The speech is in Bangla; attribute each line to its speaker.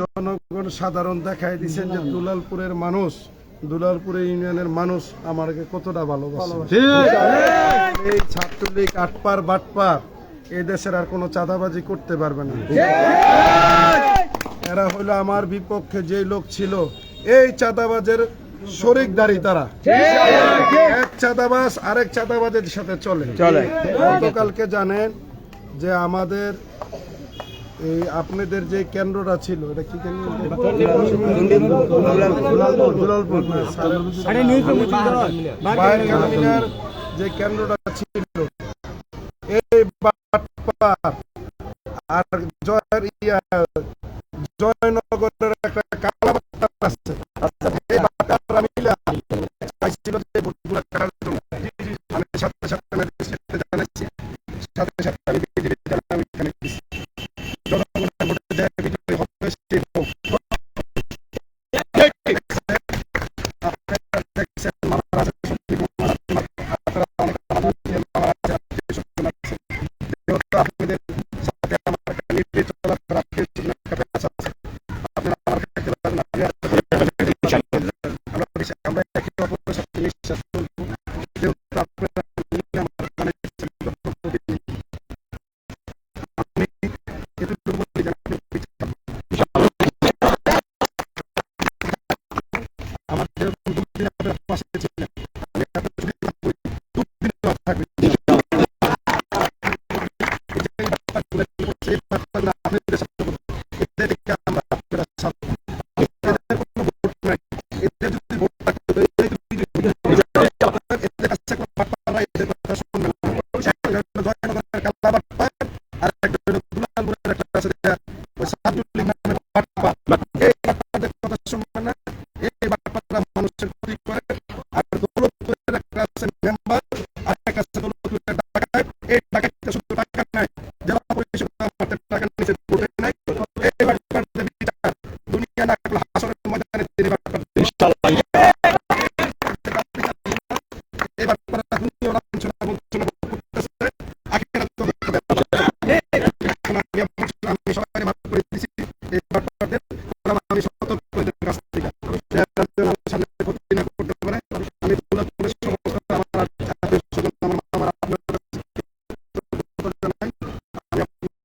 Speaker 1: জনগণ সাধারণ দেখাই দিচ্ছেন যে দুলালপুরের মানুষ দুলালপুরের ইউনিয়নের মানুষ আমাকে কতটা ভালোবাসে। এই ছাত্রলীগ আটপার বাটপার এই দেশের আর কোনো চাঁদাবাজি করতে পারবে না। এরা হলো আমার বিপক্ষে যে লোক ছিল এই চাঁদাবাজের শরিকদারি তারা। এক চাঁদাবাজ আরেক চাঁদাবাজের সাথে চলে। চলে। গতকালকে জানেন যে আমাদের এই আপনাদের যে কেন্দ্রটা ছিল এটা কি কেন্দ্র? যে কেন্দ্রটা ছিল এই আর জয়ের ইয়া জয়নগরের একটা আছে। এই চাইছিল যে জন্য আমি সাথে সাথে সাথে সাথে আমি জানাচ্ছি। আপনাদের সাথে আমার ক্যান্ডিডেট চলাফেরা আছে আপনারা আমার কাছে আমরা আমরা একে অপরের সাথে বিশ্বাস করব যেহেতু আপনারা আমার আমি এতটুকু মেম্বার আর একটা